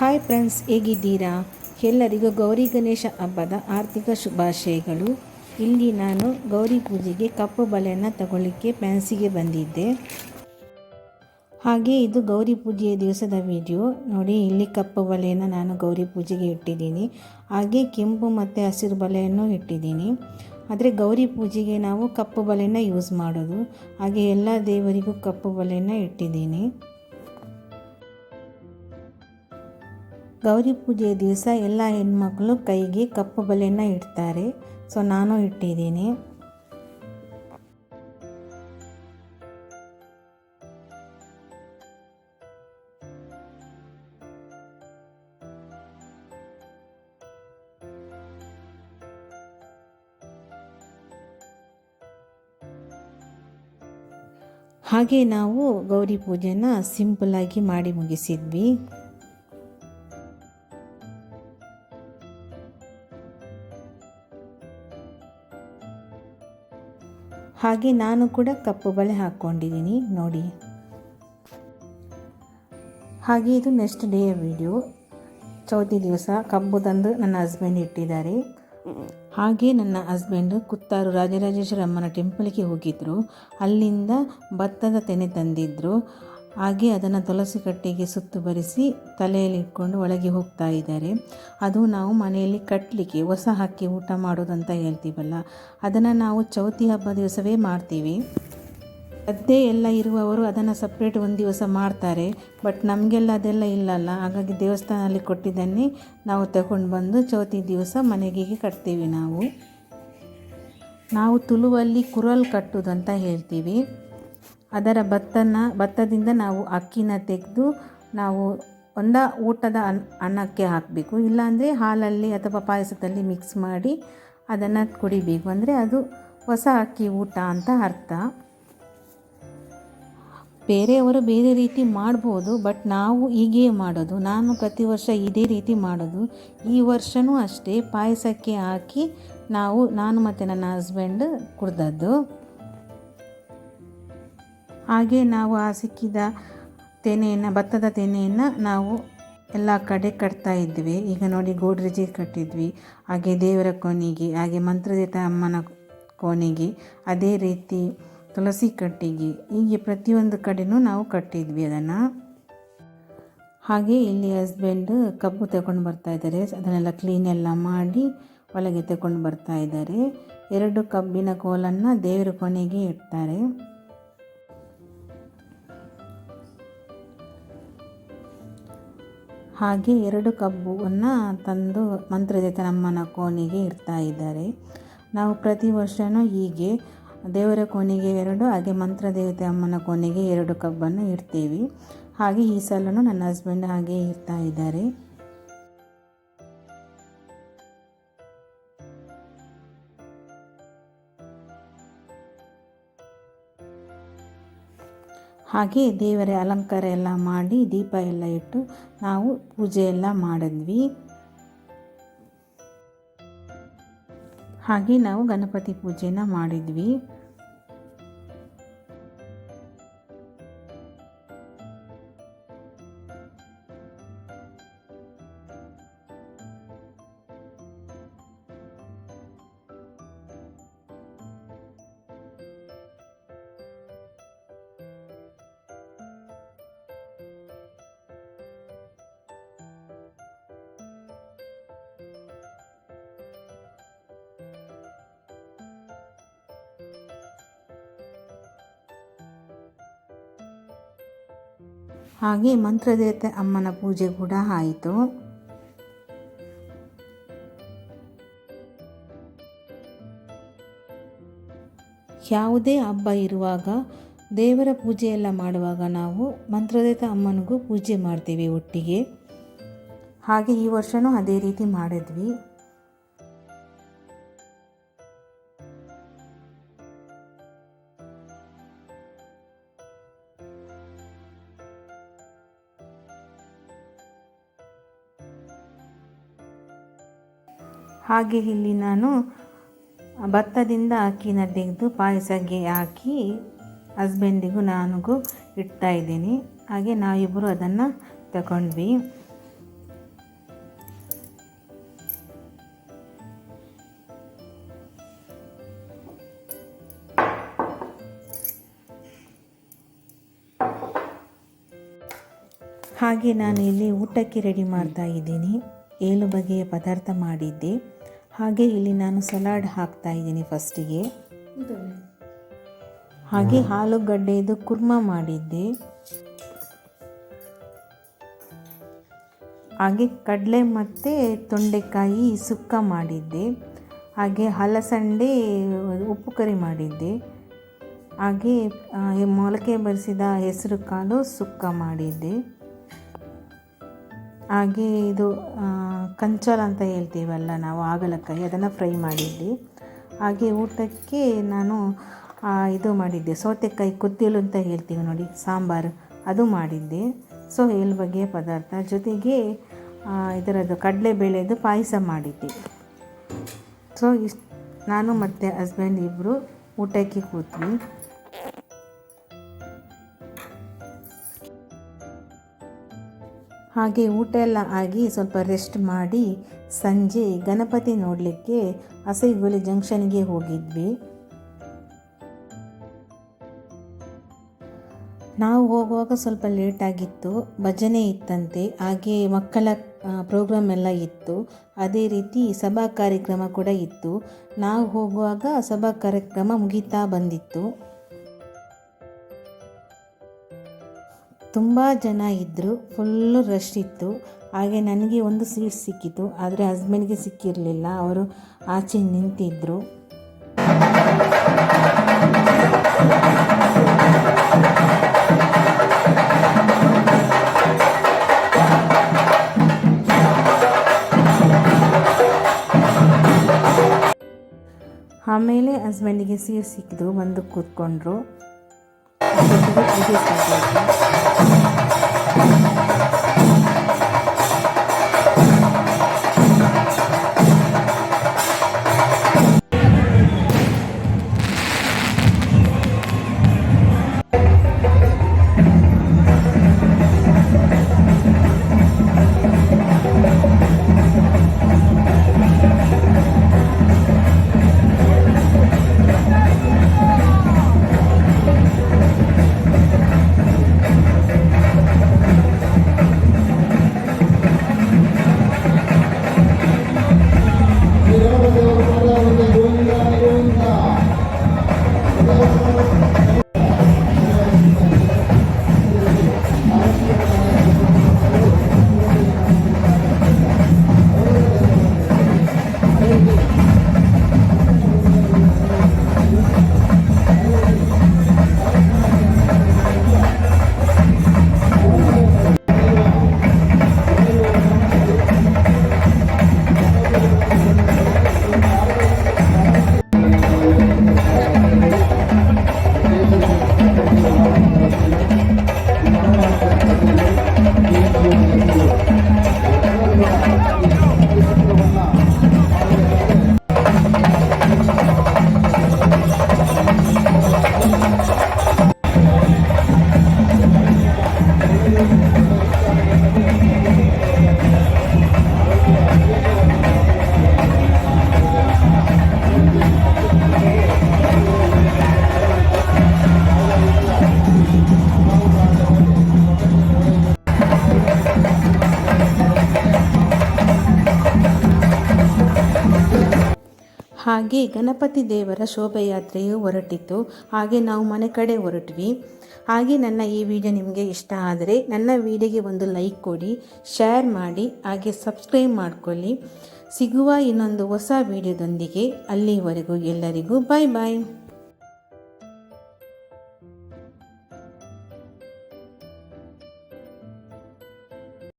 Hi friends, ಹೇಗಿದ್ದೀರಾ? ಎಲ್ಲರಿಗೂ ಗೌರಿ ಗಣೇಶ ಹಬ್ಬದ ಆರ್ಥಿಕ ಶುಭಾಶಯಗಳು. ಇಲ್ಲಿ ನಾನು ಗೌರಿ ಪೂಜೆಗೆ ಕಪ್ಪು ಬಲೆಯನ್ನು ತಗೊಳ್ಳಿಕ್ಕೆ ಫ್ಯಾನ್ಸಿಗೆ ಬಂದಿದ್ದೆ. ಹಾಗೆ ಇದು ಗೌರಿ ಪೂಜೆಯ ದಿವಸದ ವಿಡಿಯೋ. ನೋಡಿ, ಇಲ್ಲಿ ಕಪ್ಪು ಬಲೆಯನ್ನು ನಾನು ಗೌರಿ ಪೂಜೆಗೆ ಇಟ್ಟಿದ್ದೀನಿ. ಹಾಗೆ ಕೆಂಪು ಮತ್ತು ಹಸಿರು ಬಲೆಯನ್ನು ಇಟ್ಟಿದ್ದೀನಿ. ಆದರೆ ಗೌರಿ ಪೂಜೆಗೆ ನಾವು ಕಪ್ಪು ಬಲೆಯನ್ನು ಯೂಸ್ ಮಾಡೋದು. ಹಾಗೆ ಎಲ್ಲ ದೇವರಿಗೂ ಕಪ್ಪು ಬಲೆಯನ್ನು ಇಟ್ಟಿದ್ದೀನಿ. ಗೌರಿ ಪೂಜೆಯ ದಿವಸ ಎಲ್ಲ ಹೆಣ್ಮಕ್ಳು ಕೈಗೆ ಕಪ್ಪು ಬಲೆಯನ್ನು ಇಡ್ತಾರೆ. ಸೊ, ನಾನು ಇಟ್ಟಿದ್ದೀನಿ. ಹಾಗೆ ನಾವು ಗೌರಿ ಪೂಜೆನ ಆಗಿ ಮಾಡಿ ಮುಗಿಸಿದ್ವಿ. ಹಾಗೆ ನಾನು ಕೂಡ ಕಪ್ಪು ಬಳೆ ಹಾಕ್ಕೊಂಡಿದ್ದೀನಿ, ನೋಡಿ. ಹಾಗೆ ಇದು ನೆಕ್ಸ್ಟ್ ಡೇಯ ವಿಡಿಯೋ ಚೌತಿ ದಿವಸ ಕಬ್ಬು ತಂದು ನನ್ನ ಹಸ್ಬೆಂಡ್ ಇಟ್ಟಿದ್ದಾರೆ. ಹಾಗೆ ನನ್ನ ಹಸ್ಬೆಂಡು ಕುತ್ತಾರು ರಾಜರಾಜೇಶ್ವರಮ್ಮನ ಟೆಂಪಲ್ಗೆ ಹೋಗಿದ್ದರು ಅಲ್ಲಿಂದ ಭತ್ತದ ತೆನೆ ತಂದಿದ್ದರು ಹಾಗೆ ಅದನ್ನು ತುಳಸಿ ಕಟ್ಟೆಗೆ ಸುತ್ತು ಬರಿಸಿ ತಲೆಯಲ್ಲಿ ಇಟ್ಕೊಂಡು ಒಳಗೆ ಹೋಗ್ತಾ ಇದ್ದಾರೆ. ಅದು ನಾವು ಮನೆಯಲ್ಲಿ ಕಟ್ಟಲಿಕ್ಕೆ ಹೊಸ ಹಾಕಿ ಊಟ ಮಾಡೋದಂತ ಹೇಳ್ತೀವಲ್ಲ, ಅದನ್ನು ನಾವು ಚೌತಿ ಹಬ್ಬ ದಿವಸವೇ ಮಾಡ್ತೀವಿ. ಗದ್ದೆ ಎಲ್ಲ ಇರುವವರು ಅದನ್ನು ಸಪ್ರೇಟ್ ಒಂದು ದಿವಸ ಮಾಡ್ತಾರೆ ಬಟ್ ನಮಗೆಲ್ಲ ಅದೆಲ್ಲ ಇಲ್ಲಲ್ಲ. ಹಾಗಾಗಿ ದೇವಸ್ಥಾನದಲ್ಲಿ ಕೊಟ್ಟಿದ್ದನ್ನೇ ನಾವು ತಗೊಂಡು ಬಂದು ಚೌತಿ ದಿವಸ ಮನೆಗೆ ಕಟ್ತೀವಿ ನಾವು. ನಾವು ತುಳುವಲ್ಲಿ ಕುರಲ್ ಕಟ್ಟುವುದಂತ ಹೇಳ್ತೀವಿ. ಅದರ ಭತ್ತನ, ಭತ್ತದಿಂದ ನಾವು ಅಕ್ಕಿನ ತೆಗೆದು ನಾವು ಒಂದ ಊಟದ ಅನ್, ಅನ್ನಕ್ಕೆ ಹಾಕಬೇಕು. ಇಲ್ಲಾಂದರೆ ಹಾಲಲ್ಲಿ ಅಥವಾ ಪಾಯಸದಲ್ಲಿ ಮಿಕ್ಸ್ ಮಾಡಿ ಅದನ್ನು ಕುಡಿಬೇಕು. ಅಂದರೆ ಅದು ಹೊಸ ಅಕ್ಕಿ ಊಟ ಅಂತ ಅರ್ಥ. ಬೇರೆಯವರು ಬೇರೆ ರೀತಿ ಮಾಡ್ಬೋದು ಬಟ್ ನಾವು ಹೀಗೆ ಮಾಡೋದು. ನಾನು ಪ್ರತಿ ವರ್ಷ ಇದೇ ರೀತಿ ಮಾಡೋದು. ಈ ವರ್ಷವೂ ಅಷ್ಟೇ ಪಾಯಸಕ್ಕೆ ಹಾಕಿ ನಾವು, ನಾನು ಮತ್ತು ನನ್ನ ಹಸ್ಬೆಂಡ್ ಕುಡ್ದದ್ದು. ಹಾಗೆ ನಾವು ಆ ಸಿಕ್ಕಿದ ತೆನೆಯನ್ನು, ಭತ್ತದ ತೆನೆಯನ್ನು ನಾವು ಎಲ್ಲ ಕಡೆ ಕಟ್ತಾ ಇದ್ವಿ. ಈಗ ನೋಡಿ ಗೋಡ್ರೆಜಿ ಕಟ್ಟಿದ್ವಿ. ಹಾಗೆ ದೇವರ ಕೋಣೆಗೆ, ಹಾಗೆ ಮಂತ್ರದೇತ ಅಮ್ಮನ ಕೋಣೆಗೆ, ಅದೇ ರೀತಿ ತುಳಸಿ ಕಟ್ಟಿಗೆ, ಹೀಗೆ ಪ್ರತಿಯೊಂದು ಕಡೆನೂ ನಾವು ಕಟ್ಟಿದ್ವಿ ಅದನ್ನು. ಹಾಗೆ ಇಲ್ಲಿ ಹಸ್ಬೆಂಡ್ ಕಬ್ಬು ತಗೊಂಡು ಬರ್ತಾ ಇದ್ದಾರೆ. ಅದನ್ನೆಲ್ಲ ಕ್ಲೀನ್ ಎಲ್ಲ ಮಾಡಿ ಒಳಗೆ ತಗೊಂಡು ಬರ್ತಾ ಇದ್ದಾರೆ. ಎರಡು ಕಬ್ಬಿನ ಕೋಲನ್ನು ದೇವರ ಕೊನೆಗೆ ಇಡ್ತಾರೆ. ಹಾಗೆ ಎರಡು ಕಬ್ಬುವನ್ನು ತಂದು ಮಂತ್ರದೇತನಮ್ಮನ ಕೋಣೆಗೆ ಇಡ್ತಾ ಇದ್ದಾರೆ. ನಾವು ಪ್ರತಿ ವರ್ಷವೂ ಹೀಗೆ ದೇವರ ಕೋಣೆಗೆ ಎರಡು, ಹಾಗೆ ಮಂತ್ರ ದೇವತೆ ಅಮ್ಮನ ಕೋಣೆಗೆ ಎರಡು ಕಬ್ಬನ್ನು ಇಡ್ತೀವಿ. ಹಾಗೆ ಈ ಸಲನೂ ನನ್ನ ಹಸ್ಬೆಂಡ್ ಹಾಗೆ ಇರ್ತಾ ಇದ್ದಾರೆ. ಹಾಗೆ ದೇವರ ಅಲಂಕಾರ ಎಲ್ಲ ಮಾಡಿ ದೀಪ ಎಲ್ಲ ಇಟ್ಟು ನಾವು ಪೂಜೆ ಎಲ್ಲ ಮಾಡಿದ್ವಿ. ಹಾಗೆ ನಾವು ಗಣಪತಿ ಪೂಜೆನ ಮಾಡಿದ್ವಿ. ಹಾಗೆ ಮಂತ್ರದೇವತೆ ಅಮ್ಮನ ಪೂಜೆ ಕೂಡ ಆಯಿತು. ಯಾವುದೇ ಹಬ್ಬ ಇರುವಾಗ ದೇವರ ಪೂಜೆಯೆಲ್ಲ ಮಾಡುವಾಗ ನಾವು ಮಂತ್ರದೇವತೆ ಅಮ್ಮನಿಗೂ ಪೂಜೆ ಮಾಡ್ತೀವಿ ಒಟ್ಟಿಗೆ. ಹಾಗೆ ಈ ವರ್ಷವೂ ಅದೇ ರೀತಿ ಮಾಡಿದ್ವಿ. ಹಾಗೆ ಇಲ್ಲಿ ನಾನು ಭತ್ತದಿಂದ ಅಕ್ಕಿನ ತೆಗೆದು ಪಾಯಸಕ್ಕೆ ಹಾಕಿ ಹಸ್ಬೆಂಡಿಗೂ ನನಗೂ ಇಡ್ತಾ ಇದ್ದೀನಿ. ಹಾಗೆ ನಾವಿಬ್ಬರು ಅದನ್ನು ತಗೊಂಡ್ವಿ. ಹಾಗೆ ನಾನು ಇಲ್ಲಿ ಊಟಕ್ಕೆ ರೆಡಿ ಮಾಡ್ತಾ ಇದ್ದೀನಿ. ಏಳು ಬಗೆಯ ಪದಾರ್ಥ ಮಾಡಿದ್ದೆ. ಹಾಗೆ ಇಲ್ಲಿ ನಾನು ಸಲಾಡ್ ಹಾಕ್ತಾ ಇದ್ದೀನಿ ಫಸ್ಟಿಗೆ. ಹಾಗೆ ಆಲೂಗಡ್ಡೆದು ಕುರ್ಮ ಮಾಡಿದ್ದೆ. ಹಾಗೆ ಕಡಲೆ ಮತ್ತು ತೊಂಡೆಕಾಯಿ ಸುಕ್ಕ ಮಾಡಿದ್ದೆ. ಹಾಗೆ ಹಲಸಂಡೆ ಉಪ್ಪು ಕರಿ ಮಾಡಿದ್ದೆ. ಹಾಗೆ ಮೊಳಕೆ ಬರೆಸಿದ ಹೆಸರು ಕಾಳು ಸುಕ್ಕ ಮಾಡಿದ್ದೆ. ಹಾಗೆ ಇದು ಕಂಚಲ್ ಅಂತ ಹೇಳ್ತೀವಲ್ಲ ನಾವು, ಹಾಗಲಕಾಯಿ, ಅದನ್ನು ಫ್ರೈ ಮಾಡಿದ್ದೆ ಹಾಗೆ ಊಟಕ್ಕೆ ನಾನು ಇದು ಮಾಡಿದ್ದೆ, ಸೌತೆಕಾಯಿ ಕುದ್ದಿಲು ಅಂತ ಹೇಳ್ತೀವಿ ನೋಡಿ, ಸಾಂಬಾರು, ಅದು ಮಾಡಿದ್ದೆ. ಸೊ ಏಳು ಬಗೆಯ ಪದಾರ್ಥ, ಜೊತೆಗೆ ಇದರದ್ದು ಕಡಲೆ ಬೇಳೆದು ಪಾಯಸ ಮಾಡಿದ್ದೆ. ಸೊ, ಇಷ್ಟು, ನಾನು ಮತ್ತು ಹಸ್ಬೆಂಡ್ ಇಬ್ಬರು ಊಟಕ್ಕೆ ಕೂತ್ವಿ. ಹಾಗೆ ಊಟ ಎಲ್ಲ ಆಗಿ ಸ್ವಲ್ಪ ರೆಸ್ಟ್ ಮಾಡಿ ಸಂಜೆ ಗಣಪತಿ ನೋಡಲಿಕ್ಕೆ ಅಸೈಗುಲಿ ಜಂಕ್ಷನ್ಗೆ ಹೋಗಿದ್ವಿ. ನಾವು ಹೋಗುವಾಗ ಸ್ವಲ್ಪ ಲೇಟ್ ಆಗಿತ್ತು, ಭಜನೆ ಇತ್ತಂತೆ, ಹಾಗೆ ಮಕ್ಕಳ ಪ್ರೋಗ್ರಾಮ್ ಎಲ್ಲ ಇತ್ತು. ಅದೇ ರೀತಿ ಸಭಾ ಕಾರ್ಯಕ್ರಮ ಕೂಡ ಇತ್ತು. ನಾವು ಹೋಗುವಾಗ ಸಭಾ ಕಾರ್ಯಕ್ರಮ ಮುಗಿತಾ ಬಂದಿತ್ತು. ತುಂಬ ಜನ ಇದ್ದರು ಫುಲ್ಲು ರಶ್ ಇತ್ತು. ಹಾಗೆ ನನಗೆ ಒಂದು ಸೀಟ್ ಸಿಕ್ಕಿತು ಆದರೆ ಹಸ್ಬೆಂಡ್ಗೆ ಸಿಕ್ಕಿರಲಿಲ್ಲ. ಅವರು ಆಚೆ ನಿಂತಿದ್ದರು ಆಮೇಲೆ ಹಸ್ಬೆಂಡಿಗೆ ಸೀಟ್ ಸಿಕ್ಕಿದ್ರು, ಬಂದು ಕೂತ್ಕೊಂಡ್ರು. ಜೊತೆಗೆ ಪೂಜೆ ಹಾಗೆ ಗಣಪತಿ ದೇವರ ಶೋಭಾಯಾತ್ರೆಯು ಹೊರಟಿತು ಹಾಗೆ ನಾವು ಮನೆ ಕಡೆ ಹೊರಟ್ವಿ. ಹಾಗೆ ನನ್ನ ಈ ವಿಡಿಯೋ ನಿಮಗೆ ಇಷ್ಟ ಆದರೆ ನನ್ನ ವಿಡಿಯೋಗೆ ಒಂದು ಲೈಕ್ ಕೊಡಿ, ಶೇರ್ ಮಾಡಿ, ಹಾಗೆ ಸಬ್ಸ್ಕ್ರೈಬ್ ಮಾಡಿಕೊಳ್ಳಿ. ಸಿಗುವ ಇನ್ನೊಂದು ಹೊಸ ವಿಡಿಯೋದೊಂದಿಗೆ ಅಲ್ಲಿವರೆಗೂ ಎಲ್ಲರಿಗೂ ಬಾಯ್ ಬಾಯ್